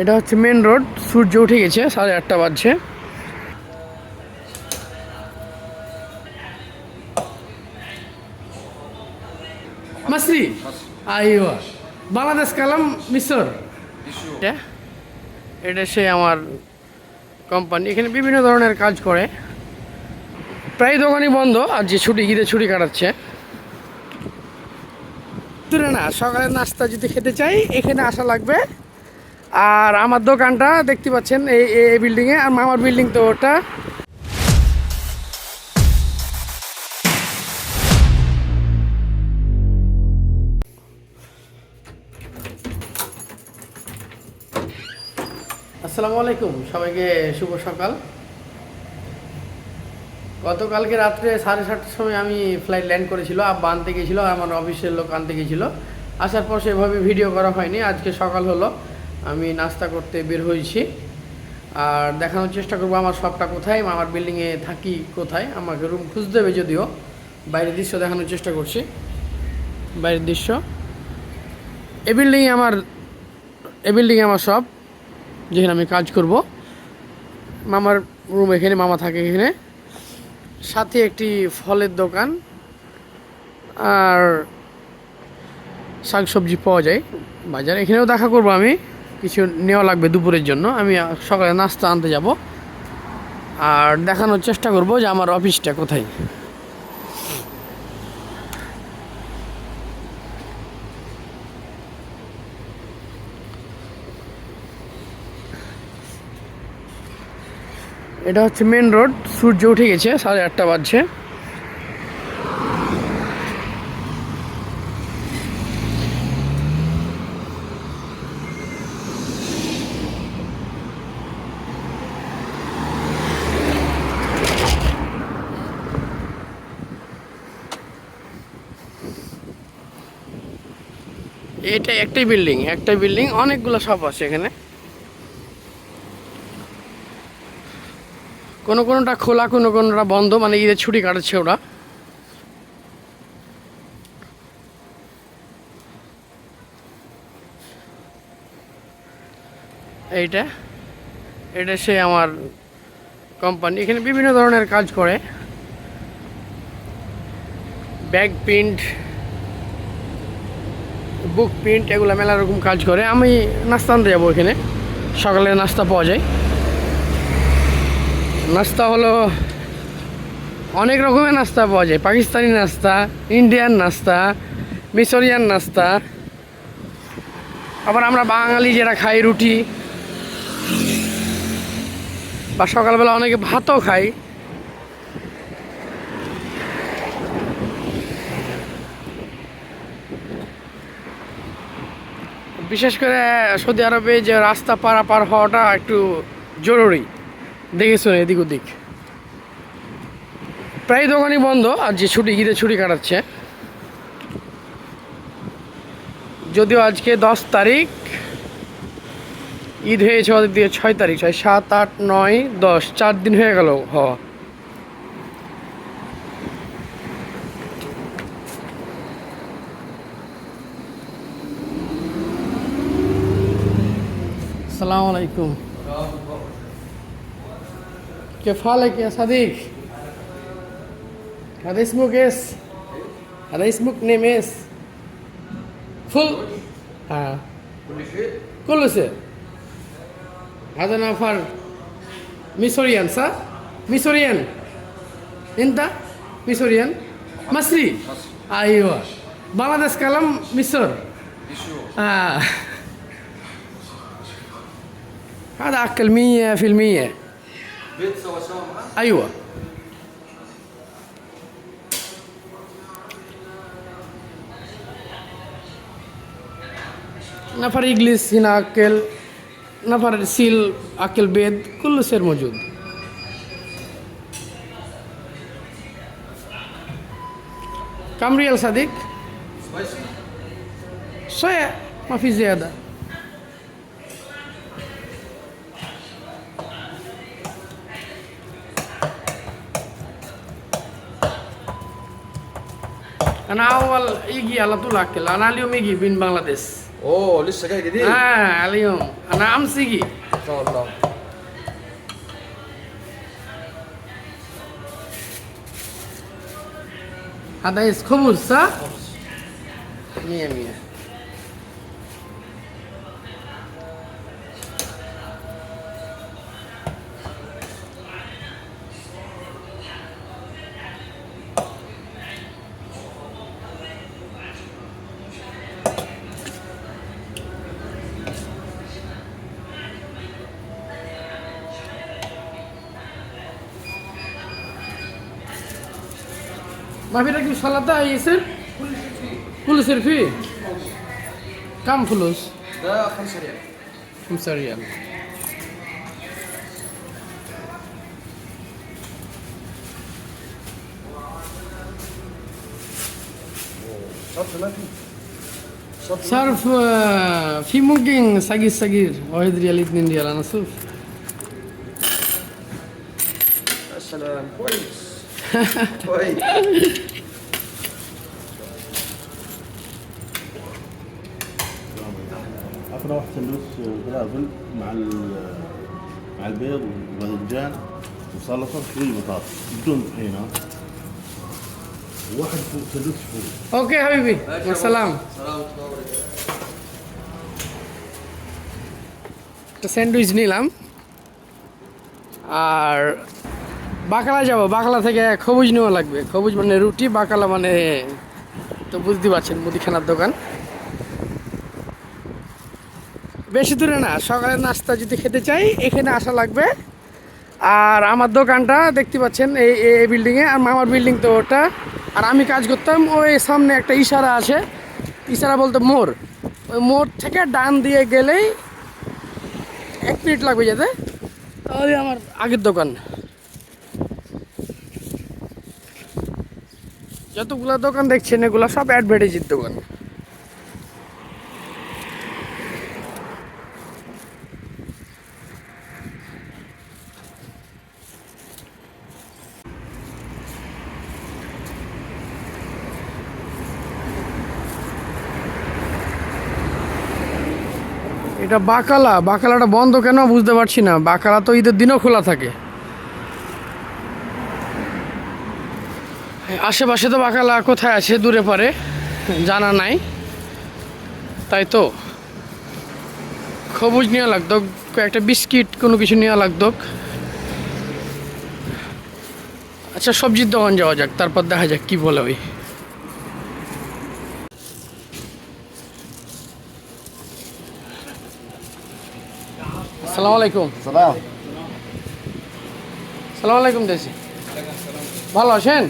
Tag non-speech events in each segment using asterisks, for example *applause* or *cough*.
এটা হচ্ছে main road সূর্য উঠে গেছে, সাড়ে আটটা বাজছে। বাংলাদেশ কালাম মিশর। এটা এটা সে আমার কোম্পানি এখানে বিভিন্ন ধরনের কাজ করে। প্রায় দোকানই বন্ধ, আর যে ছুটি ঈদে ছুটি কাটাচ্ছে। না সকালের নাস্তা যদি খেতে চাই, এখানে আসা লাগবে আর আমার দোকানটা দেখতে পাচ্ছেন এই এই বিল্ডিংয়ে আর মামার বিল্ডিং তো ওটা। আসসালামু আলাইকুম, সবাইকে শুভ সকাল। গতকালকে রাত্রে সাড়ে সাতটার সময় আমি ফ্লাইট ল্যান্ড করেছিল, আব্বা আনতে গেছিল আমার অফিসের লোক আনতে গেছিল। আসার পর সেভাবে ভিডিও করা হয়নি, আজকে সকাল হলো। আমি নাস্তা করতে বের হয়েছি। আর দেখানোর চেষ্টা করব আমার সবটা কোথায়, আমার বিল্ডিংয়ে থাকি কোথায়, আমাকে রুম খুঁজতে হবে যদিও। বাইরের দৃশ্য দেখানোর চেষ্টা করছি। বাইরের দৃশ্য। এ বিল্ডিংয়ে আমার, এ বিল্ডিংয়ে আমার শপ যেখানে আমি কাজ করব। মামার রুম এখানে, মামা থাকে এখানে। সাথে একটি ফলের দোকান। আর শাকসবজি পাওয়া যায়। বাজারে এখানেও দেখা করব আমি। কিছু নেওয়া লাগবে দুপুরের জন্য। আমি সকালে নাস্তা আনতে যাব। আর দেখানোর চেষ্টা করব যে আমার অফিসটা কোথায়। এটা হচ্ছে মেন রোড সূর্য উঠে গেছে, সাড়ে আটটা বাজছে। এটা একটাই বিল্ডিং একটাই বিল্ডিং অনেকগুলো শপ আছে এখানে। কোনো কোনোটা খোলা, কোনো কোনোটা বন্ধ মানে ঈদের ছুটি কাটাচ্ছে ওরা। এইটা, এটা সে আমার কোম্পানি এখানে বিভিন্ন ধরনের কাজ করে। ব্যাগ, প্রিন্ট বুক প্রিন্ট এগুলো মেলা রকম কাজ করে। আমি নাস্তা আনতে যাব এখানে সকালে নাস্তা পাওয়া যায়। নাস্তা হলো অনেক রকমের নাস্তা পাওয়া যায়। পাকিস্তানি নাস্তা, ইন্ডিয়ান নাস্তা, মিশরিয়ান নাস্তা। আবার আমরা বাঙালি যেটা খাই, রুটি। বা সকালবেলা অনেকে ভাতও খাই বিশেষ করে সৌদি আরবে যে রাস্তা পারাপার হওয়াটা একটু জরুরি। দেখে শুনে এদিক ওদিক। প্রায় দোকানই বন্ধ, আর যে ছুটি ঈদে ছুটি কাটাচ্ছে। যদিও আজকে দশ তারিখ, ঈদ হয়েছে ওদের দিয়ে ছয় তারিখ, ছয়, সাত, আট, নয়, দশ, চার দিন হয়ে গেল হওয়া। السلام عليكم كيف حالك يا صديق؟ هذا اسمك ايش؟ هذا اسمك نيم ايش؟ فل ها كل شيء كل شيء هذا نفر ميسوريان صح؟ ميسوريان انت ميسوريان مصري مصر ايوه بنغلاديش كلام مصر يشو آه. هذا أكل مية في المية. بيت سوا سوا معاه أيوة. نفر إجلس هنا أكل نفر سيل أكل بيض كله سير موجود. كم ريال صديق؟ شوية ما في زيادة. انا اول يجي على طول اكل انا اليوم يجي من بنغلاديش اوه لسه جاي جديد اه اليوم انا امس يجي ما شاء الله هذا خبز صح؟ 100 100 ভাবিটা কি সালাদা আইয়েছে পুলিশের ফি কাম ফুলুস خمسة ريال صرف في ممكن صغير صغير واحد ريال اثنين ريال انا صوف السلام كويس كويس عفوا واحد سندوتش فلافل مع ال- مع البيض والباذنجان وسلطه شوي بطاطس بدون طحينه وواحد فوق سندوتش فول اوكي حبيبي مع السلامة سلام ورحمة الله وبركاته একটা স্যান্ডউইচ নিলাম আর বাকালা যাব বাকালা থেকে খবুজ নেওয়া লাগবে। খবুজ মানে রুটি বাকালা মানে তো বুঝতে পারছেন, মুদিখানার দোকান। বেশি দূরে না সকালের নাস্তা যদি খেতে চাই, এখানে আসা লাগবে। আর আমার দোকানটা দেখতে পাচ্ছেন, এই এই বিল্ডিংয়ে, আর মামার বিল্ডিং তো ওটা। আর আমি কাজ করতাম, ওই সামনে একটা ইশারা আছে। ইশারা বলতে মোড়। ওই মোড় থেকে ডান দিয়ে গেলেই এক মিনিট লাগবে যেতে। তাহলে আমার আগের দোকান। যতগুলো দোকান দেখছেন, এগুলো সব অ্যাডভার্টাইজের দোকান। এটা বাকালা। বাকালাটা বন্ধ কেন বুঝতে পারছি না। বাকালা তো ঈদের দিনও খোলা থাকে। আশেপাশে তো বাকালা কোথায় আছে? দূরে পারে জানা নাই। তাই তো। খবুজ নেওয়া লাগতো কয়েকটা বিস্কিট কোনো কিছু নেওয়া লাগত আচ্ছা সবজির দোকান যাওয়া যাক তারপর দেখা যাক কি বলে ওই। আসসালামু আলাইকুম। সালাম। আলাইকুম ভালো আছেন?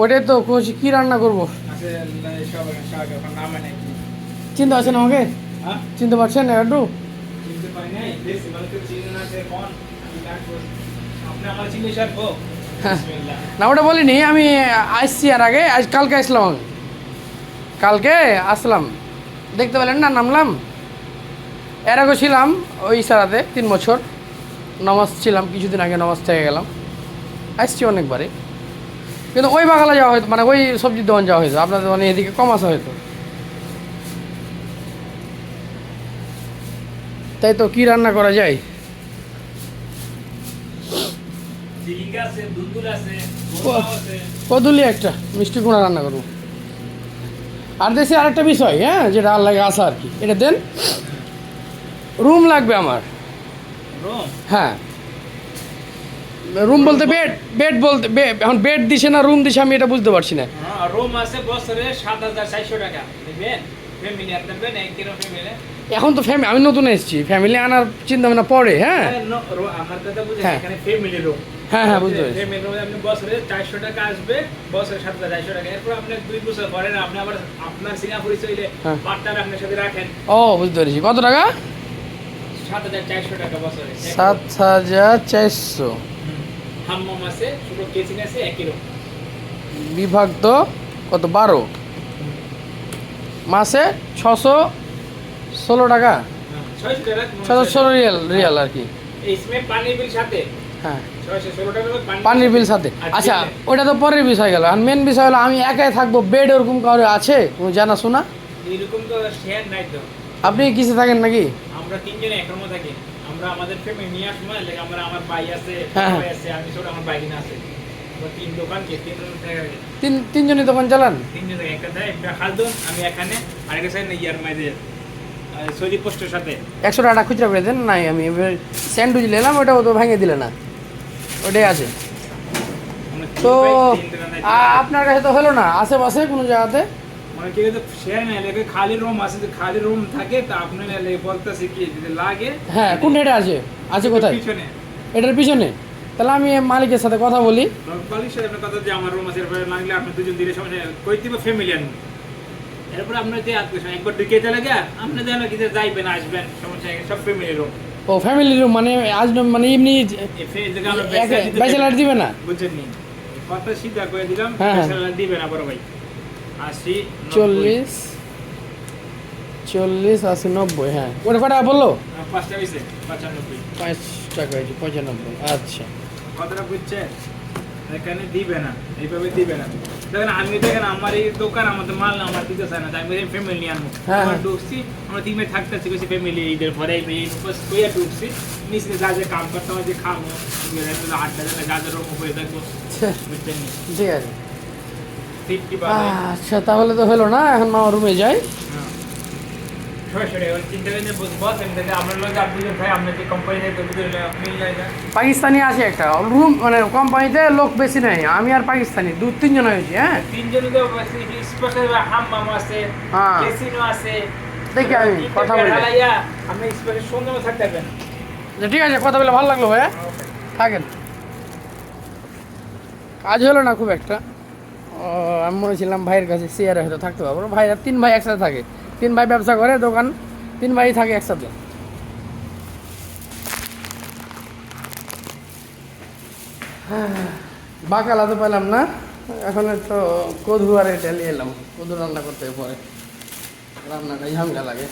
ওটাই তো কোচ কি রান্না করব? চিনতে পারছেন আমাকে? হ্যাঁ? চিনতে পারছেন একটু না হ্যাঁ। বিসমিল্লাহ। ওটা বলিনি আমি আসছি আর আগে আজ কালকে আসলাম আমি। কালকে আসলাম। দেখতে পেলেন না নামলাম? এর আগে ছিলাম ওই সারাতে তিন বছর। নমাজ ছিলাম কিছুদিন আগে নমাজ থেকে গেলাম। আসছি অনেকবারই। কিন্তু ওই বাগালা যাওয়া হয়তো মানে ওই সবজির দোকান যাওয়া হয়তো আপনাদের মানে এদিকে কম আসা হয়তো। তাই তো কি রান্না করা যায়? কদলি একটা মিষ্টি কুমড়া রান্না করব। আর দেশে আরেকটা বিষয় হ্যাঁ যেটা আর লাগে আসা আর কি। এটা দেন রুম লাগবে আমার। হ্যাঁ। রুম বলতে বেড বেড বলতে এখন বেড দিছে না রুম দিছে আমি এটা বুঝতে পারছি না। হ্যাঁ রোম আছে বছরে সাত হাজার চারশো টাকা। এখন তো ফ্যামিলি আমি নতুন এসেছি ফ্যামিলি আনার চিন্তা ভাবনা পরে হ্যাঁ? আমার কথা বুঝে হ্যাঁ। এখানে ফ্যামিলি রুম হ্যাঁ, হ্যাঁ, বুঝতে পেরেছি। ফ্যামিলি রুম আপনি বছরে চারশো টাকা আসবে বছরে সাত হাজার চারশো টাকা। এরপর আপনি দুই বছর পরে না আপনি আবার আপনার সিঙ্গাপুরি চলে হ্যাঁ। পার্টনার আপনার সাথে রাখেন। ও বুঝতে পেরেছি। কত টাকা? সাত হাজার চারশো টাকা বছরে। সাত হাজার চারশো। হাম্মাম আছে ছোট কেচিন আছে একই রকম। বিভাগ তো কত? বারো। মাসে ছশো ষোলো টাকা। হ্যাঁ, ছশো ষোলো রিয়াল রিয়াল আর কি। পানির বিল সাথে? হ্যাঁ। পানির বিল। সাথে। আচ্ছা ওটা তো পরের বিষয় গেল। আর মেন বিষয় হলো আমি একাই থাকব বেড ওরকম কারও আছে? কোনো জানা শোনা? এরকম তো আপনি কিসে থাকেন নাকি? আমরা তিনজনে থাকি। আমরা আমাদের ফ্যামিলি নিয়ে আসব না আমরা আমার ভাই আছে হ্যাঁ, হ্যাঁ। ভাই আছে আমি ছোট আমার ভাই আছে। তিন দোকান কে তিন তিন তিনজনই দোকান চালান? তিনজন একটা দেয় একটা খালদুন আমি এখানে আরেকটা সাইড ইয়ার মাইদের সৌদি পোস্টের সাথে। একশো টাকা খুচরা করে দেন নাই আমি স্যান্ডউইচ নিলাম ওটাও তো ভেঙে দিলে না। ওটাই আছে। তো ভাই, আপনার কাছে তো হলো না আশেপাশে কোনো জায়গাতে? কি হয়েছে শেয়ার না লাগে খালি রুম আছে যে খালি রুম থাকে তা আপনি লাগে বলতেছে কি যদি লাগে। হ্যাঁ কোন হেডে আছে? আছে কোথায়? পিছনে। এটার পিছনে? তাহলে আমি মালিকের সাথে কথা বলি। সাহেব আপনার কথা যে আমার রুম আছে এরপরে লাগলে আপনি দুজন দিলে সমস্যা কই দিব ফ্যামিলি আনব? এরপরে আপনার যে আত্মীয় একবার ঢুকে চলে আপনি যেন কি যাইবেন আসবেন সমস্যা সব ফ্যামিলি রুম ও ফ্যামিলি রুম মানে আজ মানে এমনি ব্যাচেলার ব্যাচেলার দিবে। না? বুঝছেন নি? কথা সিধা করে দিলাম হ্যাঁ, হ্যাঁ। ব্যাচেলার দিবে না বড় ভাই। চল্লিশ চল্লিশ আশি নব্বই হ্যাঁ। ওটা কটা বলল? পঁচানব্বই। পাঁচ টাকা হয়েছে পঁচানব্বই আচ্ছা। কথাটা বুঝছেন? এখানে দিবে না এইভাবে দিবে না। দেখেন আমি দেখেন আমার এই দোকান আমাদের মাল না আমার দিতে চায় না আমি ফ্যামিলি নিয়ে আনব। হ্যাঁ, আমার হ্যাঁ। ঢুকছি আমরা তিন মাস থাকতেছি বেশি ফ্যামিলি ঈদের পরে এই এই উপোস ঢুকছি। নিচে যা যা কাম করতে হয় যে খাব আড্ডা যা যা রকম হয়ে থাকব। বুঝছেন? ঠিক আছে। আচ্ছা তাহলে তো হলো না এখন মামা রুমে যাই পাকিস্তানি আছে একটা রুম মানে কোম্পানিতে লোক বেশি নেই আমি আর পাকিস্তানি দু তিনজন হয়েছি হ্যাঁ। হ্যাঁ। দেখি আমি কথা বলি। আচ্ছা, ঠিক আছে কথা বলে ভালো লাগল ভাইয়া থাকেন। কাজ হলো না খুব একটা। ও, আমি মনে ছিলাম ভাইয়ের কাছে শেয়ারে হয়তো থাকতে পারব। ভাইরা তিন ভাই একসাথে থাকে। তিন ভাই ব্যবসা করে দোকান তিন ভাই থাকে একসাথে। *sighs* বাকালা তো পেলাম না। এখন তো কদু আর এটা নিয়ে এলাম। কদু রান্না করতে পরে। রান্নাটা ঝামেলা লাগে।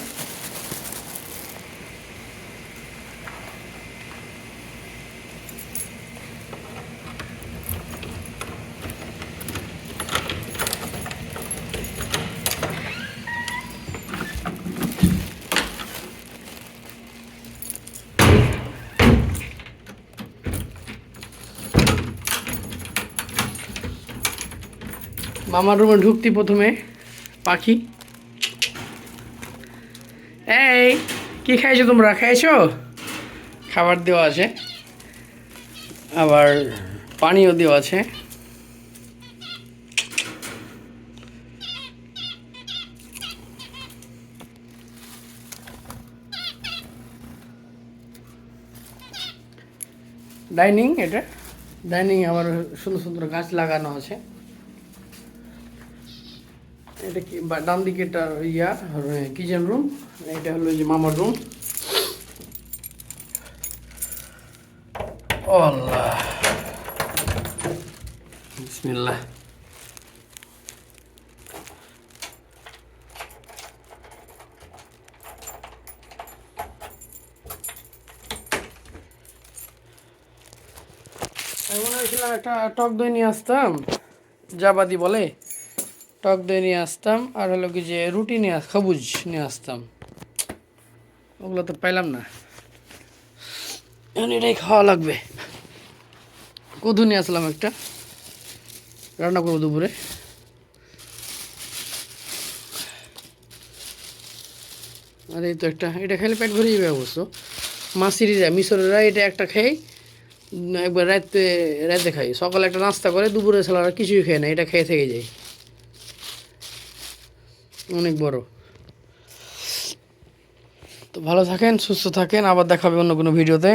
মামার রুমে ঢুকতি প্রথমে, পাখি। এই, কি খাইছো তোমরা? খাইছো? খাবার দেওয়া আছে। আবার পানিও দেওয়া আছে। ডাইনিং এটা? ডাইনিং আবার সুন্দর সুন্দর গাছ লাগানো আছে। এটা কি ডান দিকে এটা ইয়া কিচেন রুম এটা হলো যে মামার রুম আল্লাহ। বিসমিল্লাহ। মনে হয়েছিলাম একটা টক দই নিয়ে আসতাম, জাবাদি বলে। টক দই নিয়ে আসতাম, আর হলো কি যে রুটি নিয়ে সবুজ নিয়ে আসতাম। ওগুলো তো পাইলাম না। এখন এটাই খাওয়া লাগবে। কদু নিয়ে আসলাম একটা। রান্না করব দুপুরে। আর এই তো একটা, এটা খেলে পেট ভরে যাবে অবশ্য। মাসিরিরা মিশরেরা এটা একটা খেয়ে একবার রাতে রাতে খাই। সকালে একটা নাস্তা করে, দুপুরে আর কিছুই খায় না, এটা খেয়ে থেকে যায়। অনেক বড়। তো ভালো থাকেন সুস্থ থাকেন আবার দেখাবে অন্য কোনো ভিডিওতে।